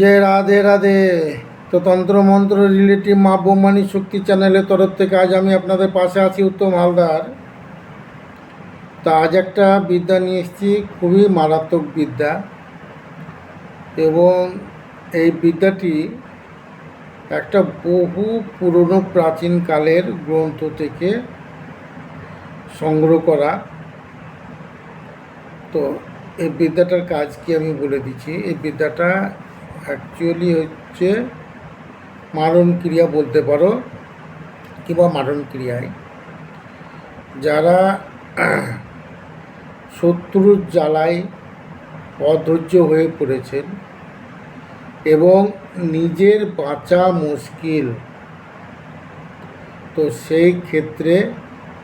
যে রাধে রাধে, তো তন্ত্র মন্ত্র রিলেটিভ মা বোমানি শক্তি চ্যানেলের তরফ থেকে আজ আমি আপনাদের পাশে আছি উত্তম হালদার। তো আজ একটা বিদ্যা নিয়ে এসেছি, খুবই মারাত্মক বিদ্যা। এবং এই বিদ্যাটি একটা বহু পুরনো প্রাচীন কালের গ্রন্থ থেকে সংগ্রহ করা। তো এই বিদ্যাটার কাজ কি আমি বলে দিচ্ছি? এই বিদ্যাটা অ্যাকচুয়ালি হচ্ছে মারণ ক্রিয়া বলতে পারো কিংবা মারণ ক্রিয়ায়। যারা শত্রুর জ্বালায় অধৈর্য হয়ে পড়েছেন এবং নিজের বাঁচা মুশকিল, তো সেই ক্ষেত্রে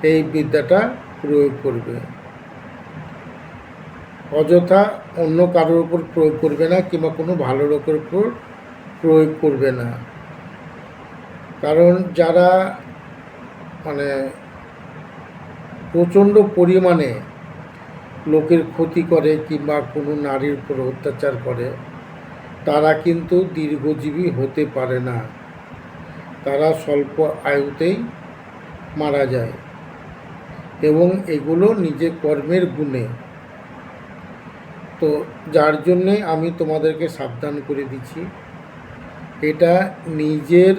এই বিদ্যাটা প্রয়োগ করবে। অযথা অন্য কারোর উপর প্রয়োগ করবে না কিংবা কোনো ভালো লোকের উপর প্রয়োগ করবে না। কারণ যারা মানে প্রচণ্ড পরিমাণে লোকের ক্ষতি করে কিংবা কোনো নারীর উপর অত্যাচার করে, তারা কিন্তু দীর্ঘজীবী হতে পারে না। তারা স্বল্প আয়ুতেই মারা যায় এবং এগুলো নিজের কর্মের গুণে তো যার জন্যে আমি তোমাদেরকে সাবধান করে দিচ্ছি। এটা নিজের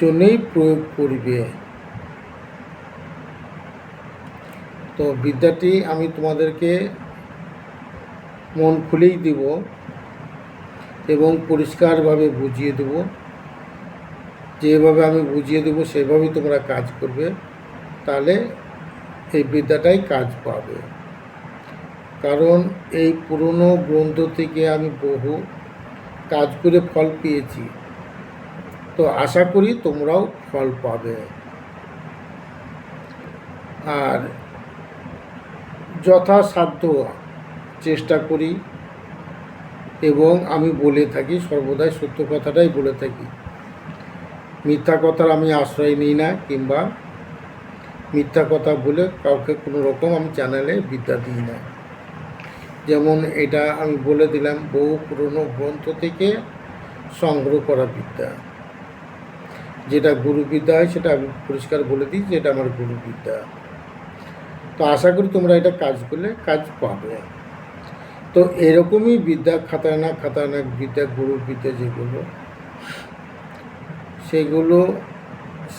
জন্যেই প্রয়োগ করবে। তো বিদ্যাটি আমি তোমাদেরকে মন খুলেই দেব এবং পরিষ্কারভাবে বুঝিয়ে দেব। যেভাবে আমি বুঝিয়ে দেব, সেভাবেই তোমরা কাজ করবে। তাহলে এই বিদ্যাটাই কাজ পাবে। কারণ এই পুরনো গ্রন্থ থেকে আমি বহু কাজ করে ফল পেয়েছি। তো আশা করি তোমরাও ফল পাবে। আর যথাসাধ্য চেষ্টা করি এবং আমি বলে থাকি, সর্বদাই সত্য কথাটাই বলে থাকি। মিথ্যা কথার আমি আশ্রয় নিই না কিংবা মিথ্যা কথা বলে কাউকে কোনো রকম আমি চ্যানেলে বিদ্যা দিই না। যেমন এটা আমি বলে দিলাম, বহু পুরনো গ্রন্থ থেকে সংগ্রহ করা বিদ্যা। যেটা গুরুবিদ্যা হয়, সেটা আমি পরিষ্কার বলে দিই যে এটা আমার গুরুবিদ্যা। তো আশা করি তোমরা এটা কাজ করলে, কাজ পাবে। তো এরকমই বিদ্যা খাতারনাক খাতারনাক বিদ্যা গুরু বিদ্যা যেগুলো, সেগুলো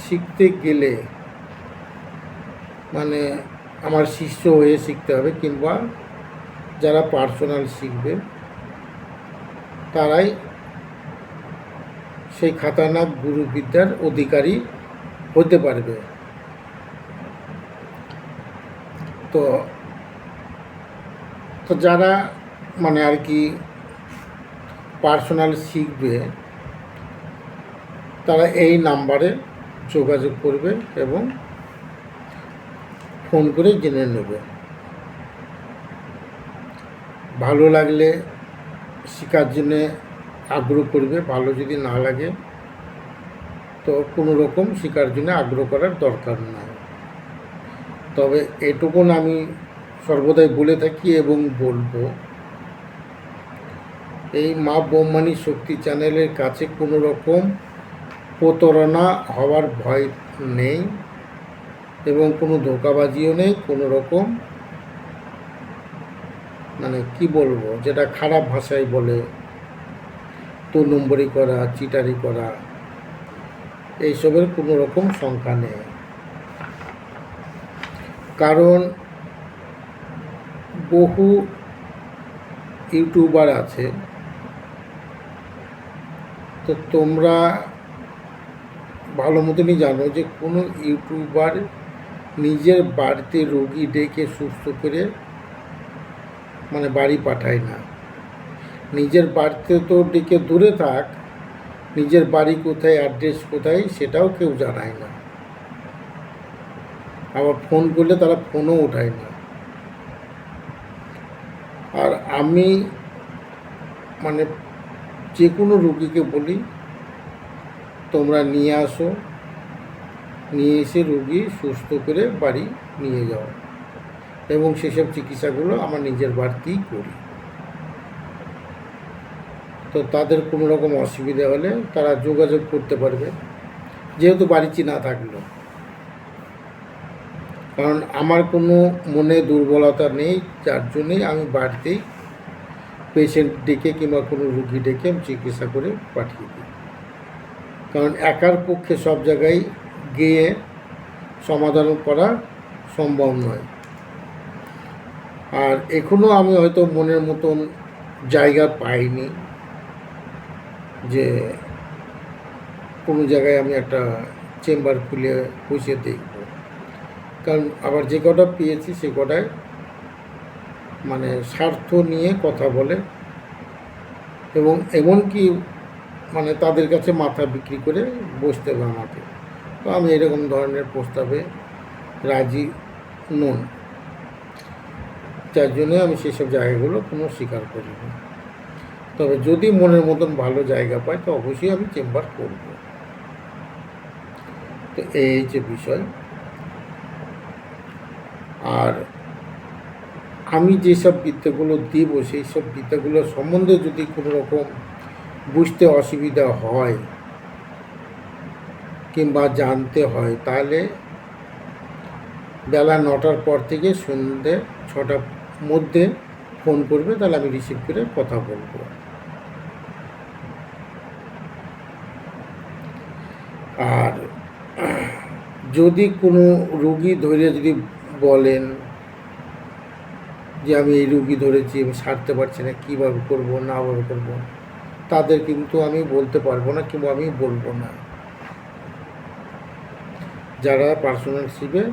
শিখতে গেলে মানে আমার শিষ্য হয়ে শিখতে হবে কিংবা যারা পার্সোনাল শিখবে, তারাই সেই খাতারনাক গুরুবিদ্যার অধিকারী হতে পারবে। তো তো যারা মানে আর কি পার্সোনাল শিখবে, তারা এই নাম্বারে যোগাযোগ করবে এবং ফোন করে জেনে নেবে। ভালো লাগলে শেখার জন্যে আগ্রহ করবে, ভালো যদি না লাগে, তো কোনো রকম শেখার জন্য আগ্রহ করার দরকার নাই। তবে এটুকুন আমি সর্বদাই বলে থাকি এবং বলব, এই মা বোমানি শক্তি চ্যানেলের কাছে কোনো রকম প্রতারণা হওয়ার ভয় নেই এবং কোনো ধোকাবাজিও নেই, কোনো রকম মানে কি বলব, যেটা খারাপ ভাষায় বলে দু নম্বরি করা, চিটারি করা, এইসবের কোনো রকম সংখ্যা নেই। কারণ বহু ইউটিউবার আছে, তো তোমরা ভালো মতনই জানো যে কোনো ইউটিউবার নিজের বাড়িতে রোগী ডেকে সুস্থ করে মানে বাড়ি পাঠায় না। নিজের বাড়িতে তো ডেকে দূরে থাক, নিজের বাড়ি কোথায় অ্যাড্রেস কোথায়, সেটাও কেউ জানায় না। আবার ফোন করলে তারা ফোনও ওঠায় না। আর আমি মানে যে কোনো রুগীকে বলি, তোমরা নিয়ে আসো, নিয়ে এসে রুগী সুস্থ করে বাড়ি নিয়ে যাও। এবং সেসব চিকিৎসাগুলো আমার নিজের বাড়িতেই করি। তো তাদের কোনো রকম অসুবিধা হলে তারা যোগাযোগ করতে পারবে, যেহেতু বাড়ি চিনা থাকল। কারণ আমার কোনো মনে দুর্বলতা নেই, যার জন্যই আমি বাড়িতেই পেশেন্ট ডেকে কিংবা কোনো রুগী ডেকে আমি চিকিৎসা করে পাঠিয়ে দিই। কারণ একার পক্ষে সব জায়গায় গিয়ে সমাধান করা সম্ভব নয়। আর এখনও আমি হয়তো মনের মতন জায়গা পাইনি যে কোনো জায়গায় আমি একটা চেম্বার খুলে বসে দেখব কারণ আবার যে কটা পেয়েছি সে কটায় মানে স্বার্থ নিয়ে কথা বলে এবং এমনকি মানে তাদের কাছে মাথা বিক্রি করে বসতে হবে আমাকে। তো আমি এরকম ধরনের প্রস্তাবে রাজি নন যার জন্য আমি সেসব জায়গাগুলো কোনো স্বীকার করি না তবে যদি মনের মতন ভালো জায়গা পাই, তো অবশ্যই আমি চেম্বার করব। তো এই যে বিষয়। আর আমি যেসব বিদ্যাগুলো দিব সেই সব বিদ্যাগুলো সম্বন্ধে যদি কোনো রকম বুঝতে অসুবিধা হয় কিংবা জানতে হয়, তাহলে বেলা নটার পর থেকে সন্ধ্যে ছটার মধ্যে ফোন করবে, তাহলে আমি রিসিভ করে কথা বলব। আর যদি কোনো রুগী ধরে যদি বলেন যে আমি এই রুগী ধরেছি, আমি সারতে পারছি না, কীভাবে করব, না ভাবে করব, তাদের কিন্তু আমি বলতে পারব না কিংবা আমি বলব না। যারা পার্সোনাল শিবে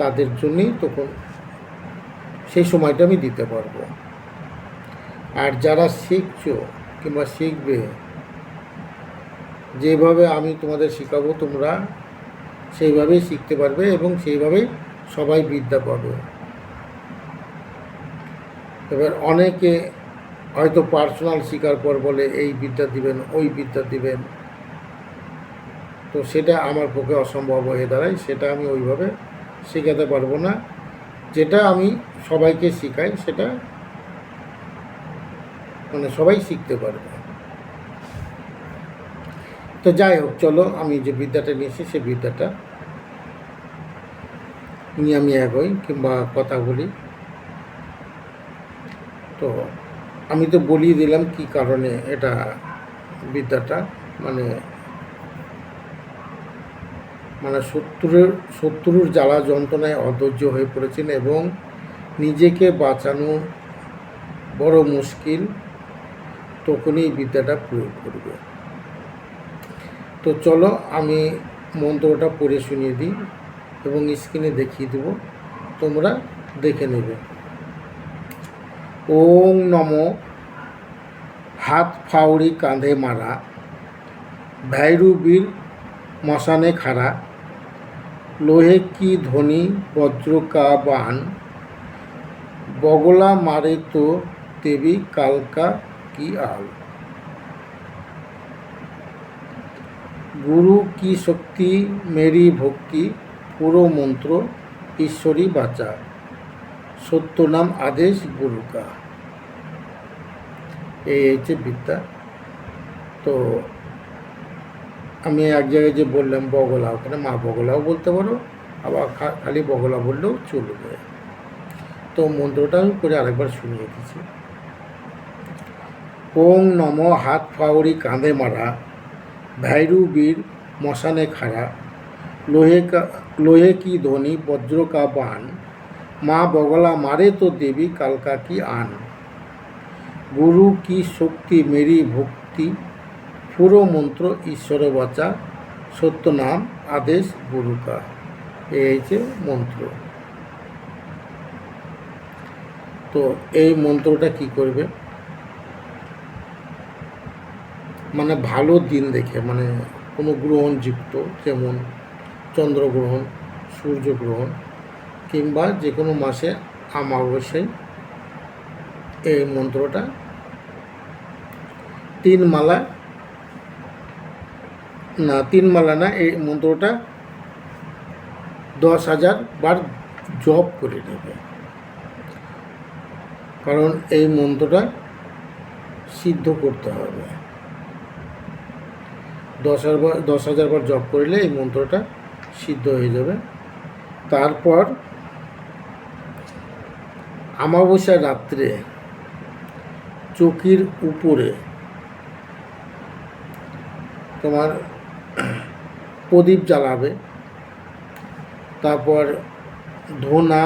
তাদের জন্যই তখন সেই সময়টা আমি দিতে পারব। আর যারা শিখছো কিংবা শিখবে, যেভাবে আমি তোমাদের শেখাবো তোমরা সেইভাবেই শিখতে পারবে এবং সেইভাবেই সবাই বিদ্যা পাবে। এবার অনেকে হয়তো পার্সোনাল শিকার পর বলে, এই বিদ্যা দিবেন, ওই বিদ্যা দিবেন। তো সেটা আমার পক্ষে অসম্ভব হয়ে দাঁড়ায়, সেটা আমি ওইভাবে শেখাতে পারব না। যেটা আমি সবাইকে শেখাই, সেটা মানে সবাই শিখতে পারবে। তো যাই হোক, চলো আমি যে বিদ্যাটা নিয়েছি সেই বিদ্যাটা নিয়ে আমি এগোই কিংবা কথা বলি। তো আমি তো বলিয়ে দিলাম কি কারণে এটা বিদ্যাটা মানে মানে শত্রুর শত্রুর জ্বালা যন্ত্রণায় অধৈর্য হয়ে পড়েছেন এবং নিজেকে বাঁচানো বড় মুশকিল তখনই বিদ্যাটা প্রয়োগ করবে। তো চলো আমি মন্ত্রটা পড়ে শুনিয়ে দিই এবং স্ক্রিনে দেখিয়ে দেবো। তোমরা দেখে নেবে। ওং নম। হাত ফাউড়ি কাঁধে মারা। ভৈরবীর মশানে খাড়া। লোহে কি ধ্বনি বজ্র কা বান বগলা মারে তো দেবী কালকা কি আল গুরু কি শক্তি, মেরি ভক্তি, পুরো মন্ত্র ঈশ্বরী বাচা। সত্য নাম আদেশ গুরুকা। এই হচ্ছে বিদ্যা। তো আমি এক জায়গায় যে বললাম বগলা ওখানে মা বগলাও বলতে পারো, আবার খালি বগলা বললেও চলবে। তো মন্ত্রটা আমি করে আরেকবার শুনিয়ে দিচ্ছি। ওং নম হাত ফাউড়ি কাঁধে মারা ভৈরু বীর মশানে খাড়া, লোহে লোহে কি ধ্বনি, বজ্র কা বান, মা বগলা মারে তো দেবী কালকা কি আন। গুরু কি শক্তি, মেরি ভক্তি পুরো মন্ত্র ঈশ্বর বাচা, সত্য নাম, আদেশ গুরুকা এই হচ্ছে মন্ত্র। তো এই মন্ত্রটা কি করবে? মানে ভালো দিন দেখে মানে কোনো গ্রহণযুক্ত, যেমন চন্দ্রগ্রহণ, সূর্যগ্রহণ, কিংবা যে কোনো মাসে অমাবস্যায় এই মন্ত্রটা। তিন মালা না, তিন মালা না, এই মন্ত্রটা দশ হাজার বার জপ করে নেবে। কারণ এই মন্ত্রটা সিদ্ধ করতে হবে। দশ হাজার দশ হাজার বার জপ করলে এই মন্ত্রটা সিদ্ধ হয়ে যাবে। তারপর আমাবস্যা রাত্রে চকির উপরে তোমার প্রদীপ জ্বালাবে, তারপর ধনা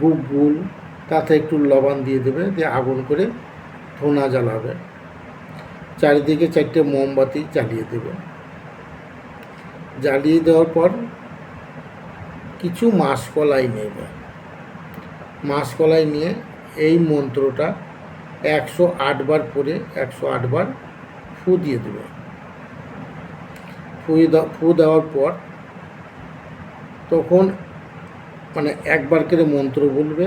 গুগুল তাতে একটু লবণ দিয়ে দেবে, দিয়ে আগুন করে ধনা জ্বালাবে। চারিদিকে চারটে মোমবাতি জ্বালিয়ে দেবে। জ্বালিয়ে দেওয়ার পর কিছু মাসকলাই নেবে। মাসকলাই নিয়ে এই মন্ত্রটা একশো আটবার পরে একশো আটবার ফু দিয়ে দেবে। দেওয়া ফু দেওয়ার পর তখন মানে একবার করে মন্ত্র বলবে,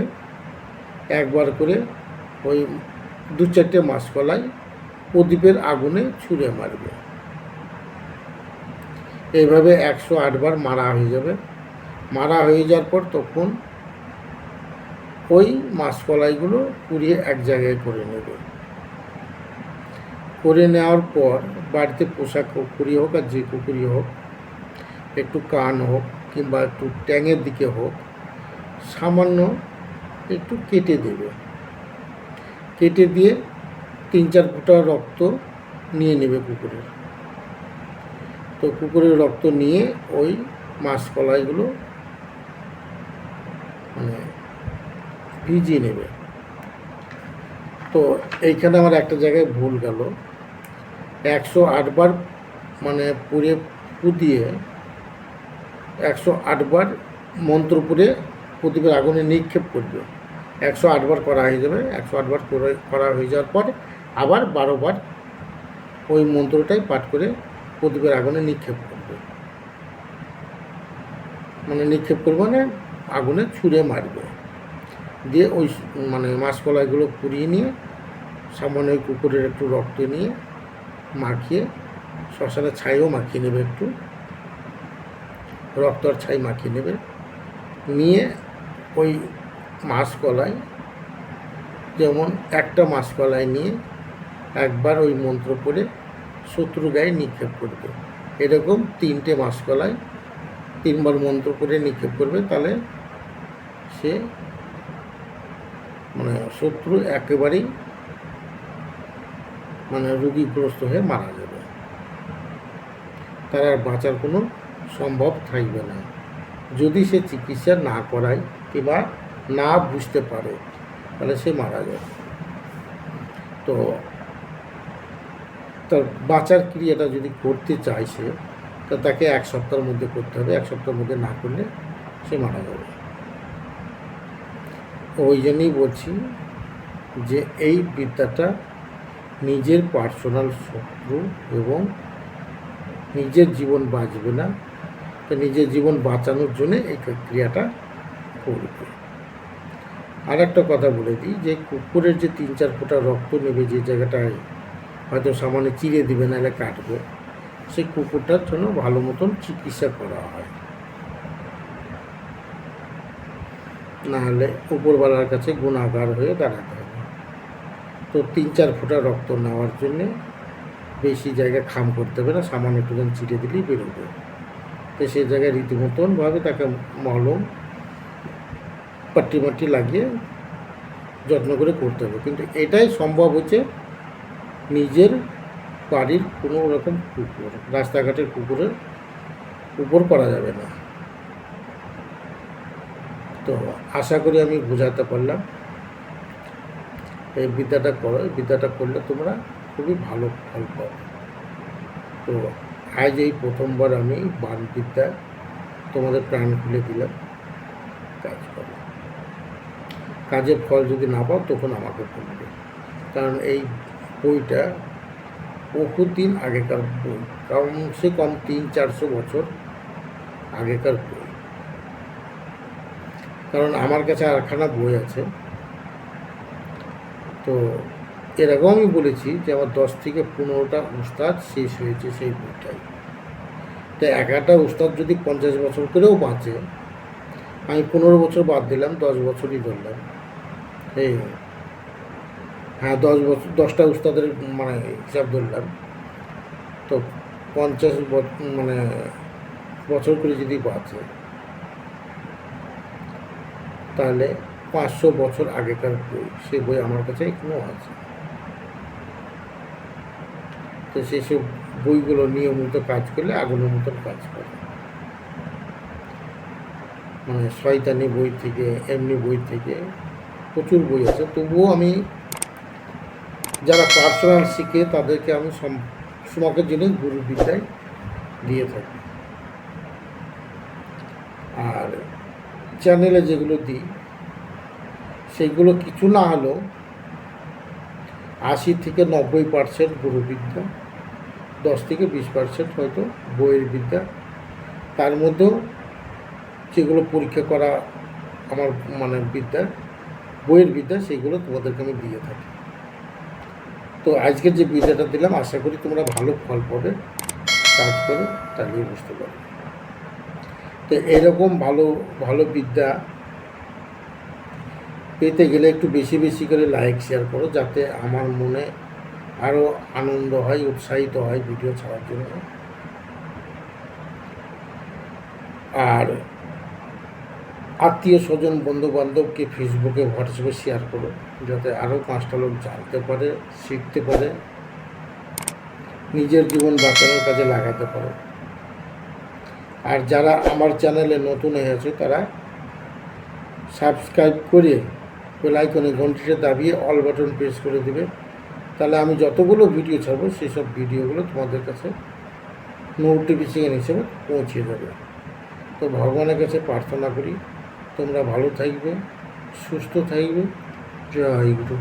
একবার করে ওই দু চারটে মাসকলাই প্রদীপের আগুনে ছুঁড়ে মারবে। এইভাবে একশো আটবার মারা হয়ে যাবে। মারা হয়ে যাওয়ার পর তখন ওই মাসকলাইগুলো পুড়িয়ে এক জায়গায় করে নেবে। করে নেওয়ার পর বাড়িতে পোশাক কুকুরি হোক আর যে কুকুরি হোক, একটু কান হোক কিংবা একটু ট্যাঙের দিকে হোক, সামান্য একটু কেটে দেবে। কেটে দিয়ে তিন চার ফোঁটা রক্ত নিয়ে নেবে কুকুরের। তো কুকুরের রক্ত নিয়ে ওই মাসকলাইগুলো মানে ভিজিয়ে নেবে। তো এইখানে আমার একটা জায়গায় ভুল গেল। একশো আটবার মানে পুড়ে পুদিয়ে একশো আটবার মন্ত্র পুড়ে প্রদীপের আগুনে নিক্ষেপ করবে। একশো আটবার করা হয়ে যাবে। একশো আটবার করে হয়ে যাওয়ার পর আবার বারোবার ওই মন্ত্রটাই পাঠ করে প্রদীপের আগুনে নিক্ষেপ করবে। মানে নিক্ষেপ করবে মানে আগুনে ছুঁড়ে মারবে। দিয়ে ওই মানে মাছকলাইগুলো পুড়িয়ে নিয়ে সামান্য কুকুরের একটু রক্ত নিয়ে মাখিয়ে শ্মশানের ছাইও মাখিয়ে নেবে একটু। রক্ত আর ছাই মাখিয়ে নেবে। নিয়ে ওই মাছকলাই যেমন একটা মাছকলাই নিয়ে একবার ওই মন্ত্র করে শত্রু গায়ে নিক্ষেপ করবে। এরকম তিনটে মাছকলাই তিনবার মন্ত্র করে নিক্ষেপ করবে, তাহলে সে মানে শত্রু একেবারেই মানে রোগীগ্রস্ত হয়ে মারা যাবে। তার আর বাঁচার কোনো সম্ভব থাকবে না। যদি সে চিকিৎসা না করায় কিংবা না বুঝতে পারে, তাহলে সে মারা যাবে। তো তার বাঁচার ক্রিয়াটা যদি করতে চায় সে তাকে এক সপ্তাহের মধ্যে করতে হবে। এক সপ্তাহের মধ্যে না করলে সে মারা যাবে। ওই জন্যই বলছি যে এই বিদ্যাটা নিজের পার্সোনাল শত্রু এবং নিজের জীবন বাঁচবে না। নিজের জীবন বাঁচানোর জন্য এই ক্রিয়াটা করবে। আর একটা কথা বলে দিই যে কুকুরের যে তিন চার ফোঁটা রক্ত নেবে যে জায়গাটায় হয়তো সামান্য চিড়ে দিবে, নাহলে কাটবে, সেই কুকুরটার জন্য ভালো মতন চিকিৎসা করা হয়। নাহলে উপরওয়ালার কাছে গুণাগার হয়ে দাঁড়াতে তো তিন চার ফোঁটা রক্ত নেওয়ার জন্যে বেশি জায়গা খাম করতে হবে না, সামান্য একটুখানি চিড়ে দিলেই বেরোবে। তো সেই জায়গায় রীতিমতনভাবে তাকে মলম পাট্টি মাটি লাগিয়ে যত্ন করে করতে হবে। কিন্তু এটাই সম্ভব হচ্ছে নিজের বাড়ির কোনো রকম কুকুর রাস্তাঘাটের কুকুরের উপর করা যাবে না। তো আশা করি আমি বোঝাতে পারলাম। এই বিদ্যাটা করো, এই বিদ্যাটা করলে তোমরা খুবই ভালো ফল পাবে। তো আজ এই প্রথমবার আমি বান বিদ্যা তোমাদের প্রাণ খুলে দিলাম। কাজ করো। কাজের ফল যদি না পাও তখন আমাকে বলবে কারণ এই বইটা বহুদিন আগেকার বই। কমসে কম তিন, চারশো বছর আগেকার বই। কারণ আমার কাছে আরখানা বই আছে। তো এরকম আমি বলেছি যে আমার দশ থেকে পনেরোটা উস্তাদ শেষ হয়েছে সেই বইটাই তো এক একটা উস্তাদ যদি পঞ্চাশ বছর করেও বাঁচে, আমি পনেরো বছর বাদ দিলাম, দশ বছরই ধরলাম। এই হ্যাঁ দশ বছর দশটা উস্তাদের মানে হিসাব ধরলাম। তো পঞ্চাশ মানে বছর করে যদি বাঁচে, তাহলে পাঁচশো বছর আগেকার বই, সে বই আমার কাছে এখনও আছে। তো সেসব বইগুলো নিয়মিত কাজ করলে আগুনের মতন কাজ করে। মানে শয়তানি বই থেকে, এমনি বই থেকে প্রচুর বই আছে। তবুও আমি যারা পার্সোনাল শিখে তাদেরকে আমি সম- সমকের জিনিস গুরু বিদ্যায় দিয়ে থাকি। আর চ্যানেলে যেগুলো দিই সেগুলো কিছু না হলেও আশি থেকে নব্বই পার্সেন্ট গুরুবিদ্যা, দশ থেকে বিশ পার্সেন্ট হয়তো বইয়ের বিদ্যা তার মধ্যেও যেগুলো পরীক্ষা করা আমার মানে বিদ্যা বইয়ের বিদ্যা সেইগুলো তোমাদেরকে আমি দিয়ে থাকি। তো আজকের যে বিদ্যাটা দিলাম, আশা করি তোমরা ভালো ফল পাবে। কাজ করো তাহলেই বুঝতে পারবে। তো এরকম ভালো ভালো বিদ্যা পেতে গেলে একটু বেশি বেশি করে লাইক শেয়ার করো যাতে আমার মনে আরও আনন্দ হয়, উৎসাহিত হয় ভিডিও ছাড়ার জন্য। আর আত্মীয় স্বজন বন্ধু বান্ধবকে ফেসবুকে হোয়াটসঅ্যাপে শেয়ার করো যাতে আরও পাঁচটা লোক জানতে পারে, শিখতে পারে, নিজের জীবন বাঁচানোর কাজে লাগাতে পারে। আর যারা আমার চ্যানেলে নতুন হয়েছে তারা সাবস্ক্রাইব করে বেল আইকনে ঘন্টিতে দাবিয়ে অল বাটন প্রেস করে দেবে। তাহলে আমি যতগুলো ভিডিও ছাড়বো, সেসব ভিডিওগুলো তোমাদের কাছে নোটিফিকেশন হিসেবে পৌঁছে যাবে। তো ভগবানের কাছে প্রার্থনা করি, তোমরা ভালো থাকবে, সুস্থ থাকবে। জয় গুরু